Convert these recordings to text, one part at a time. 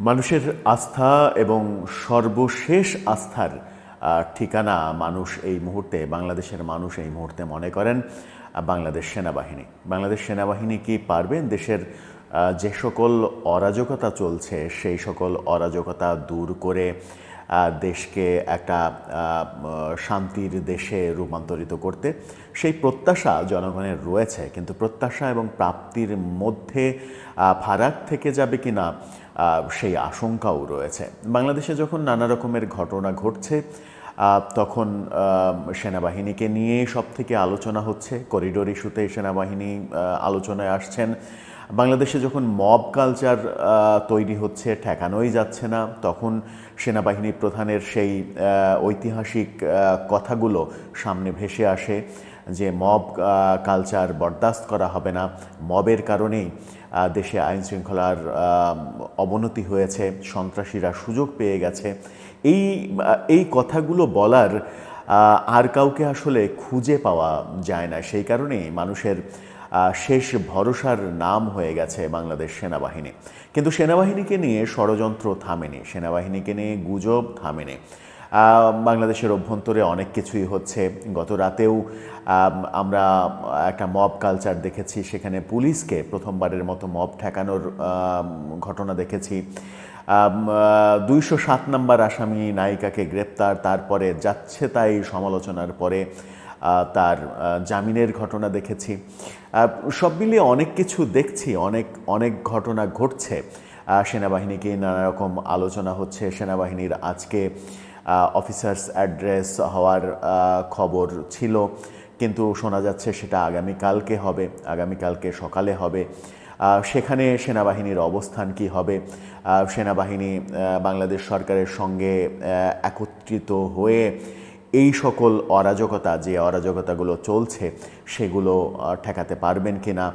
মানুষের আস্থা এবং সর্বশেষ আস্থার ঠিকানা মানুষ এই মুহূর্তে, বাংলাদেশের মানুষ এই মুহূর্তে মনে করেন বাংলাদেশ সেনাবাহিনী। বাংলাদেশ সেনাবাহিনী কি পারবেন দেশের যে সকল অরাজকতা চলছে, সেই সকল অরাজকতা দূর করে দেশকে একটা শান্তির দেশে রূপান্তরিত করতে। সেই প্রত্যাশা জনগণের রয়েছে, কিন্তু প্রত্যাশা এবং প্রাপ্তির মধ্যে ফারাক থেকে যাবে কি না সেই আশঙ্কাও রয়েছে। বাংলাদেশে যখন নানা রকমের ঘটনা ঘটছে তখন সেনাবাহিনীকে নিয়ে সব থেকে আলোচনা হচ্ছে। করিডোর ইস্যুতে সেনাবাহিনী আলোচনায় আসছেন। বাংলাদেশে যখন মব কালচার তৈরি হচ্ছে, ঠেকানোই যাচ্ছে না, তখন সেনাবাহিনী প্রধানের সেই ঐতিহাসিক কথাগুলো সামনে ভেসে আসে যে মব কালচার বরদাস্ত করা হবে না। মবের কারণেই দেশে আইন শৃঙ্খলার অবনতি হয়েছে, সন্ত্রাসীরা সুযোগ পেয়ে গেছে। এই এই কথাগুলো বলার আর কাউকে আসলে খুঁজে পাওয়া যায় না। সেই কারণেই মানুষের শেষ ভরসার নাম হয়ে গেছে বাংলাদেশ সেনাবাহিনী। কিন্তু সেনাবাহিনীকে নিয়ে ষড়যন্ত্র থামেনি, সেনাবাহিনীকে নিয়ে গুজব থামেনি। বাংলাদেশের অভ্যন্তরে অনেক কিছুই হচ্ছে। গত রাতেও আমরা একটা মব কালচার দেখেছি, সেখানে পুলিশকে প্রথমবারের মতো মব ঠেকানোর ঘটনা দেখেছি। দুইশো সাত নম্বর আসামি নায়িকাকে গ্রেপ্তার, তারপরে যাচ্ছে তাই সমালোচনার পরে তার জামিনের ঘটনা দেখেছি। সব মিলিয়ে অনেক কিছু দেখছি, অনেক অনেক ঘটনা ঘটছে। সেনাবাহিনীকে নানা রকম আলোচনা হচ্ছে, সেনাবাহিনীর আজকে অফিসার্স অ্যাড্রেস হওয়ার খবর ছিল। কিন্তু শোনা যাচ্ছে সেটা আগামীকালকে হবে, আগামীকালকে সকালে হবে। সেখানে সেনাবাহিনীর অবস্থান কি হবে? সেনাবাহিনী বাংলাদেশ সরকারের সঙ্গে একত্রিত হয়ে এই সকল অরাজকতা, যে অরাজকতাগুলো চলছে, সেগুলো ঠেকাতে পারবেন কি না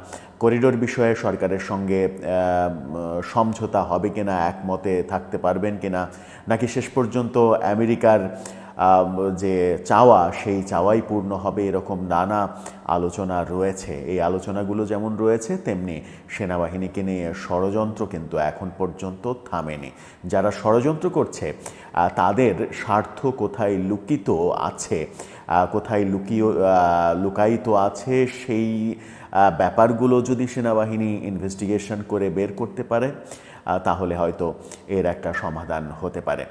করিডোর বিষয়ে সরকারের সঙ্গে সমঝোতা হবে কিনা? একমতে থাকতে পারবেন কিনা? নাকি শেষ পর্যন্ত আমেরিকার যে চাওয়া, সেই চাওয়াই পূর্ণ হবে এরকম নানা আলোচনা রয়েছে। এই আলোচনাগুলো যেমন রয়েছে, তেমনি সেনাবাহিনীকে নিয়ে ষড়যন্ত্র কিন্তু এখন পর্যন্ত থামেনি। যারা ষড়যন্ত্র করছে তাদের স্বার্থ কোথায় লুকিত আছে? কোথায় লুকিয়ে লুকায়িত আছে? সেই ব্যাপারগুলো যদি সেনাবাহিনী ইনভেস্টিগেশন করে বের করতে পারে তাহলে হয়তো এর একটা সমাধান হতে পারে।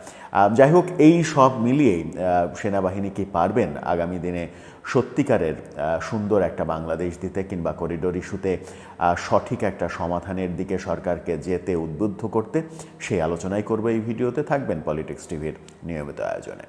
যাই হোক এই সব মিলিয়েই সেনাবাহিনী কি পারবেন আগামী দিনে সত্যিকারের সুন্দর একটা বাংলাদেশ দিতে কিংবা করিডোর ইস্যুতে সঠিক একটা সমাধানের দিকে সরকারকে যেতে উদ্বুদ্ধ করতে? সেই আলোচনাই করব এই ভিডিওতে। থাকবেন পলিটিক্স টিভির নিয়মিত আয়োজনে।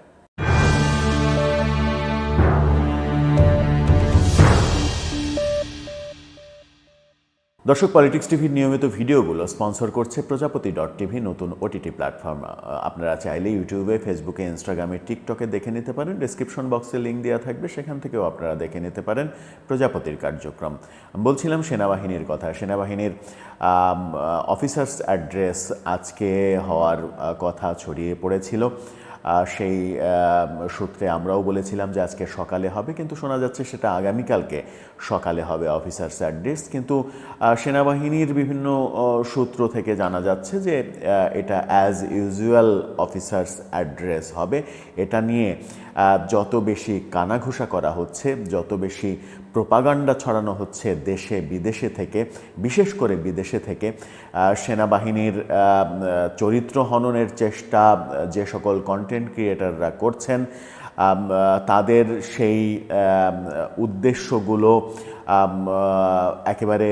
দর্শক পলিটিক্স টিভির নিয়মিত ভিডিওগুলো স্পন্সর করছে প্রজাপতি ডট টিভি নতুন ওটিটি প্ল্যাটফর্ম আপনারা চাইলে ইউটিউবে ফেসবুকে ইনস্টাগ্রামে টিকটকে দেখে নিতে পারেন। ডিসক্রিপশন বক্সে লিঙ্ক দেওয়া থাকবে, সেখান থেকেও আপনারা দেখে নিতে পারেন প্রজাপতির কার্যক্রম। বলছিলাম সেনাবাহিনীর কথা। সেনাবাহিনীর অফিসার্স অ্যাড্রেস আজকে হওয়ার কথা ছড়িয়ে পড়েছিল। সেই সূত্রে আমরাও বলেছিলাম যে আজকে সকালে হবে, কিন্তু শোনা যাচ্ছে সেটা আগামীকালকে সকালে হবে অফিসার্স অ্যাড্রেস কিন্তু সেনাবাহিনীর বিভিন্ন সূত্র থেকে জানা যাচ্ছে যে এটা অ্যাজ ইউজুয়াল অফিসার্স অ্যাড্রেস হবে। এটা নিয়ে যত বেশি কানাঘুষা করা হচ্ছে, যত বেশি প্রোপাগান্ডা ছড়ানো হচ্ছে দেশে বিদেশে থেকে, বিশেষ করে বিদেশে থেকে। সেনাবাহিনীর চরিত্র হননের চেষ্টা, যে সকল কন্টেন্ট ক্রিয়েটাররা করছেন তাদের সেই উদ্দেশ্যগুলো একেবারে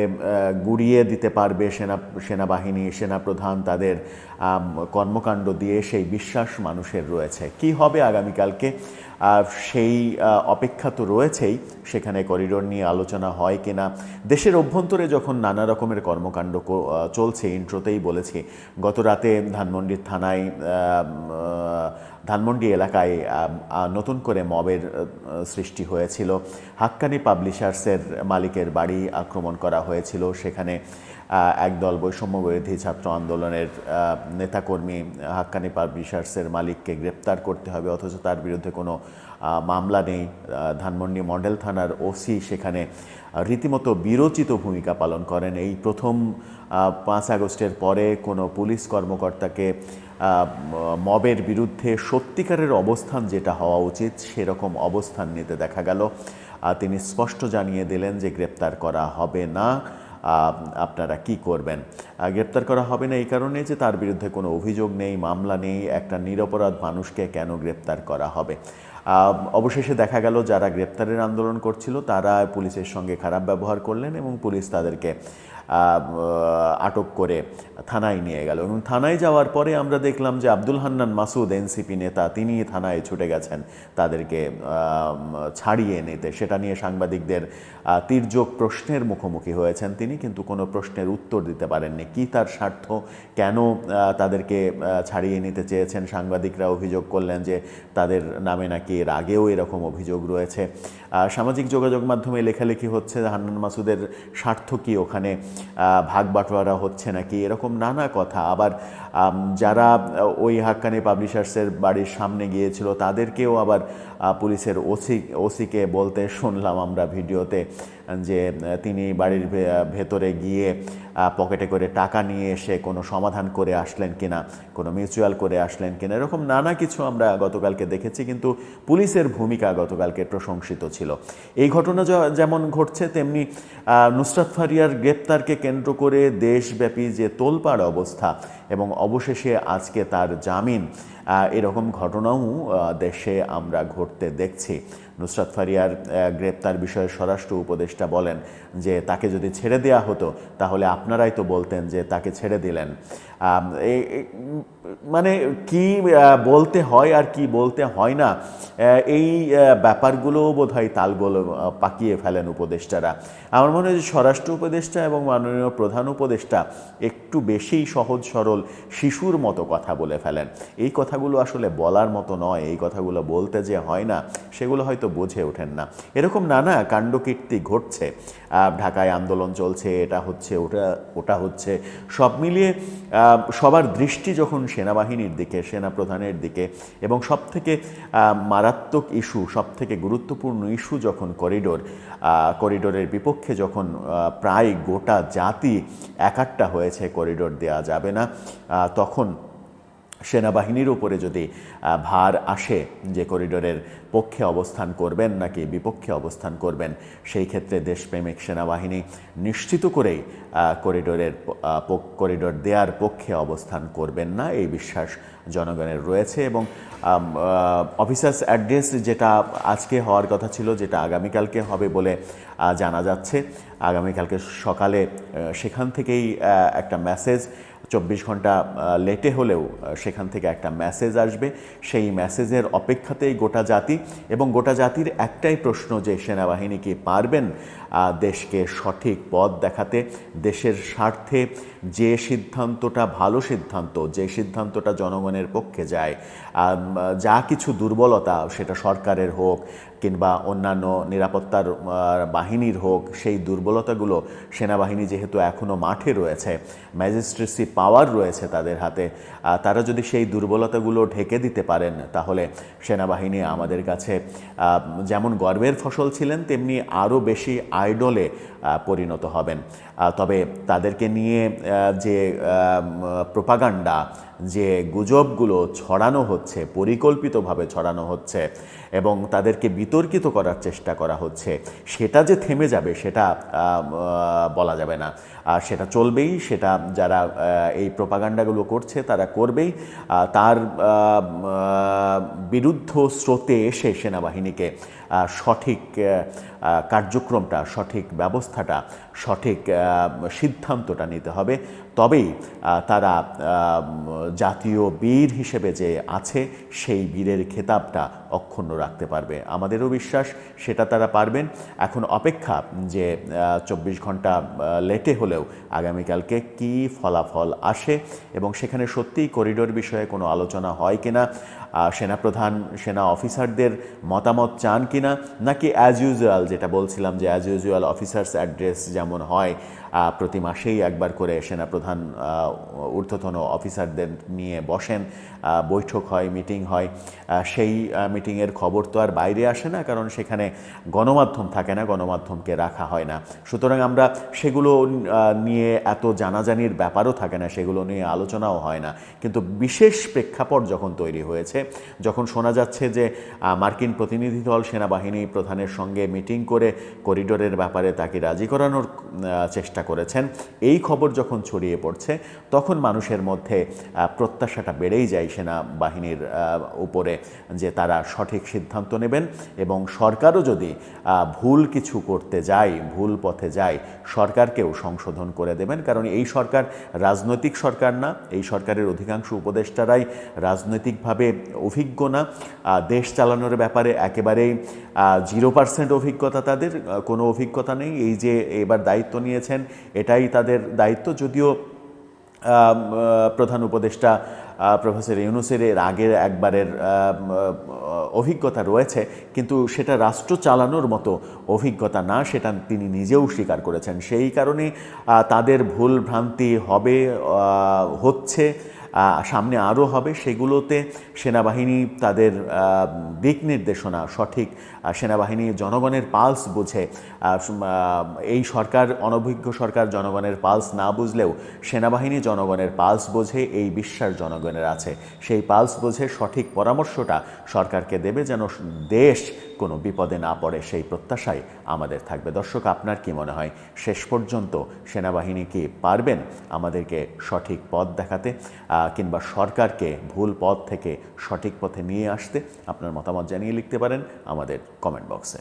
গুড়িয়ে দিতে পারবে সেনা, সেনাবাহিনী, সেনাপ্রধান তাদের কর্মকাণ্ড দিয়ে সেই বিশ্বাস মানুষের রয়েছে। কি হবে আগামীকালকে? সেই অপেক্ষা তো রয়েছেই। সেখানে করিডোর নিয়ে আলোচনা হয় কিনা? দেশের অভ্যন্তরে যখন নানা রকমের কর্মকাণ্ড চলছে, ইন্ট্রোতেই বলেছি গত রাতে ধানমন্ডির থানায় ধানমন্ডি এলাকায় নতুন করে মবের সৃষ্টি হয়েছিল। হাক্কানি পাবলিশার্সের মালিকের বাড়ি আক্রমণ করা হয়েছিল। সেখানে একদল বৈষম্য বিরোধী ছাত্র আন্দোলনের নেতাকর্মী হাক্কানি পাবলিশার্সের মালিককে গ্রেপ্তার করতে হবে, অথচ তার বিরুদ্ধে কোনো মামলা নেই। ধানমন্ডি মডেল থানার ওসি সেখানে রীতিমতো বিরোচিত ভূমিকা পালন করেন। এই প্রথম পাঁচ আগস্টের পরে কোনো পুলিশ কর্মকর্তাকে মবের বিরুদ্ধে সত্যিকারের অবস্থান যেটা হওয়া উচিত, সেরকম অবস্থান নিতে দেখা গেল। তিনি স্পষ্ট জানিয়ে দিলেন যে গ্রেপ্তার করা হবে না। আপনারা কি করবেন? গ্রেপ্তার করা হবে না এই কারণে যে তার বিরুদ্ধে কোনো অভিযোগ নেই, মামলা নেই, একটা নিরপরাধ মানুষকে কেন গ্রেপ্তার করা হবে? অবশেষে দেখা গেল যারা গ্রেপ্তারের আন্দোলন করছিল তারা পুলিশের সঙ্গে খারাপ ব্যবহার করলেন এবং পুলিশ তাদেরকে আটক করে থানায় নিয়ে গেল। এবং থানায় যাওয়ার পরে আমরা দেখলাম যে আব্দুল হান্নান মাসুদ, এনসিপি নেতা তিনি থানায় ছুটে গেছেন তাদেরকে ছাড়িয়ে নিতে। সেটা নিয়ে সাংবাদিকদের তীর্যক প্রশ্নের মুখোমুখি হয়েছেন তিনি, কিন্তু কোনো প্রশ্নের উত্তর দিতে পারেননি। কি তার স্বার্থ? কেন তাদেরকে ছাড়িয়ে নিতে চেয়েছেন? সাংবাদিকরা অভিযোগ করলেন যে তাদের নামে নাকি এর আগেও এরকম অভিযোগ রয়েছে। সামাজিক যোগাযোগ মাধ্যমে লেখালেখি হচ্ছে। হান্নান মাসুদের স্বার্থ কি ওখানে? ভাগ বাটোয়ারা হচ্ছে নাকি, এরকম নানা কথা। আবার যারা ওই হাক্কানি পাবলিশার্সের বাড়ির সামনে গিয়েছিল, তাদেরকেও আবার পুলিশের ওসি, ওসিকে বলতে শুনলাম আমরা ভিডিওতে। যে তিনি বাড়ির ভেতরে গিয়ে পকেটে করে টাকা নিয়ে এসে কোনো সমাধান করে আসলেন কিনা, কোনো মিউচুয়াল করে আসলেন কিনা, এরকম নানা কিছু আমরা গতকালকে দেখেছি, কিন্তু পুলিশের ভূমিকা গতকালকে প্রশংসিত ছিল। এই ঘটনা যেমন ঘটছে, তেমনি নুসরাত ফারিয়ার গ্রেপ্তারকে কেন্দ্র করে দেশব্যাপী যে তোলপাড় অবস্থা এবং অবশেষে আজকে তার জামিন এরকম ঘটনাও দেশে আমরা ঘটতে দেখছি। নুসরাত ফারিয়ার গ্রেপ্তার বিষয়ে স্বরাষ্ট্র উপদেষ্টা বলেন যে তাকে যদি ছেড়ে দেওয়া হতো, তাহলে আপনারাই তো বলতেন যে তাকে ছেড়ে দিলেন। মানে কি বলতে হয় আর কি বলতে হয় না এই ব্যাপারগুলো বোধ হয় তালগোল পাকিয়ে ফেলেন উপদেষ্টারা। আমার মনে হয় যে স্বরাষ্ট্র উপদেষ্টা এবং মাননীয় প্রধান উপদেষ্টা একটু বেশি সহজ সরল শিশুর মতো কথা বলে ফেলেন। এই কথাগুলো আসলে বলার মতো নয়, এই কথাগুলো বলতে যে হয় না, সেগুলো হয়তো বুঝে ওঠেন না। এরকম নানা কাণ্ডকীর্তি ঘটছে ঢাকায় আন্দোলন চলছে, এটা হচ্ছে, ওটা ওটা হচ্ছে, সব মিলিয়ে সবার দৃষ্টি যখন সেনাবাহিনীর দিকে, সেনাপ্রধানের দিকে, এবং সবথেকে মারাত্মক ইস্যু সব থেকে গুরুত্বপূর্ণ ইস্যু যখন করিডোর করিডোরের বিপক্ষে যখন প্রায় গোটা জাতি একাট্টা হয়েছে করিডোর দেওয়া যাবে না তখন সেনাবাহিনীর উপরে যদি ভার আসে, যে করিডোরের পক্ষে অবস্থান করবেন নাকি বিপক্ষে অবস্থান করবেন, সেই ক্ষেত্রে দেশপ্রেমিক সেনাবাহিনী নিশ্চিত করেই করিডোরের করিডোর দেওয়ার পক্ষে অবস্থান করবেন না, এই বিশ্বাস জনগণের রয়েছে এবং অফিসার্স অ্যাড্রেস যেটা আজকে হওয়ার কথা ছিল, যেটা আগামীকালকে হবে বলে জানা যাচ্ছে। আগামীকালকে সকালে সেখান থেকেই একটা মেসেজ চব্বিশ ঘণ্টা লেটে হলেও সেখান থেকে একটা মেসেজ আসবে। সেই মেসেজের অপেক্ষাতেই গোটা জাতি এবং গোটা জাতির একটাই প্রশ্ন যে, সেনাবাহিনী কি পারবেন দেশকে সঠিক পথ দেখাতে? দেশের স্বার্থে যে সিদ্ধান্তটা ভালো সিদ্ধান্ত, যে সিদ্ধান্তটা জনগণের পক্ষে যায় যা কিছু দুর্বলতা সেটা সরকারের হোক কিংবা অন্যান্য নিরাপত্তার বাহিনীর হোক, সেই দুর্বলতাগুলো সেনাবাহিনী যেহেতু এখনও মাঠে রয়েছে, ম্যাজিস্ট্রেসি পাওয়ার রয়েছে তাদের হাতে তারা যদি সেই দুর্বলতাগুলো ঢেকে দিতে পারেন, তাহলে সেনাবাহিনী আমাদের কাছে যেমন গর্বের ফসল ছিলেন, তেমনি আরও বেশি আইডলে পরিণত হবেন। তবে তাদেরকে নিয়ে যে প্রোপাগান্ডা, যে গুজবগুলো ছড়ানো হচ্ছে, পরিকল্পিতভাবে ছড়ানো হচ্ছে এবং তাদেরকে বিতর্কিত করার চেষ্টা করা হচ্ছে। সেটা যে থেমে যাবে, সেটা বলা যাবে না। আর সেটা চলবেই, সেটা যারা এই প্রপাগান্ডাগুলো করছে, তারা করবেই। তার বিরুদ্ধ স্রোতে এসে সেনাবাহিনীকে সঠিক কার্যক্রমটা, সঠিক ব্যবস্থাটা, সঠিক সিদ্ধান্তটা নিতে হবে। তবেই তারা জাতীয় বীর হিসেবে যে আছে, সেই বীরের খেতাবটা অক্ষুণ্ণ রাখতে পারবে। আমাদেরও বিশ্বাস, সেটা তারা পারবেন। এখন অপেক্ষা যে চব্বিশ ঘণ্টা লেটে হলেও আগামীকালকে কি ফলাফল আসে এবং সেখানে সত্যিই করিডোর বিষয়ে কোনো আলোচনা হয় কিনা সেনাপ্রধান, সেনা অফিসারদের মতামত চান কিনা, নাকি অ্যাজ ইউজুয়াল যেটা বলছিলাম যে অ্যাজ ইউজুয়াল অফিসার্স অ্যাড্রেস যেমন হয় প্রতি মাসেই একবার করে সেনাপ্রধান ঊর্ধ্বতন অফিসারদের নিয়ে বসেন। বৈঠক হয় মিটিং হয়। সেই মিটিংয়ের খবর তো আর বাইরে আসে না কারণ সেখানে গণমাধ্যম থাকে না গণমাধ্যমকে রাখা হয় না। সুতরাং আমরা সেগুলো নিয়ে এত জানাজানির ব্যাপারও থাকে না সেগুলো নিয়ে আলোচনাও হয় না। কিন্তু বিশেষ প্রেক্ষাপট যখন তৈরি হয়েছে যখন শোনা যাচ্ছে যে মার্কিন প্রতিনিধি দল সেনাবাহিনী প্রধানের সঙ্গে মিটিং করে করিডোরের ব্যাপারে তাকে রাজি করানোর আহ, চেষ্টা করেছেন। এই খবর যখন ছড়িয়ে পড়ছে, তখন মানুষের মধ্যে প্রত্যাশাটা বেড়েই যায় সেনাবাহিনীর উপরে যে তারা সঠিক সিদ্ধান্ত নেবেন এবং সরকারও যদি ভুল কিছু করতে যায়, ভুল পথে যায়, সরকারকেও সংশোধন করে দেবেন। কারণ এই সরকার রাজনৈতিক সরকার না, এই সরকারের অধিকাংশ উপদেষ্টারাই রাজনৈতিকভাবে অভিজ্ঞ না। দেশ চালানোর ব্যাপারে একেবারেই জিরো পার্সেন্ট অভিজ্ঞতা তাদের কোনো অভিজ্ঞতা নেই। এই যে এবার দায়িত্ব নিয়েছেন এটাই তাদের দায়িত্ব। যদিও প্রধান উপদেষ্টা প্রফেসর ইউনুসের এর আগের একবারের অভিজ্ঞতা রয়েছে, কিন্তু সেটা রাষ্ট্র চালানোর মতো অভিজ্ঞতা না, সেটা তিনি নিজেও স্বীকার করেছেন। সেই কারণে তাদের ভুল ভ্রান্তি হবে হচ্ছে সামনে আরও হবে। সেগুলোতে সেনাবাহিনী তাদের দিক নির্দেশনা সঠিক সেনাবাহিনী জনগণের পালস বুঝে। এই সরকার অনভিজ্ঞ সরকার জনগণের পালস না বুঝলেও সেনাবাহিনী জনগণের পালস বোঝে, এই বিশ্বাস জনগণের আছে। সেই পালস বোঝে সঠিক পরামর্শটা সরকারকে দেবে যেন দেশ কোনো বিপদে না পড়ে, সেই প্রত্যাশাই আমাদের থাকবে। দর্শক, আপনার কি মনে হয়? শেষ পর্যন্ত সেনাবাহিনী কি পারবেন আমাদেরকে সঠিক পথ দেখাতে? কিংবা সরকারকে ভুল পথ থেকে সঠিক পথে নিয়ে আসতে আপনার মতামত জানিয়ে লিখতে পারেন আমাদের কমেন্ট বক্সে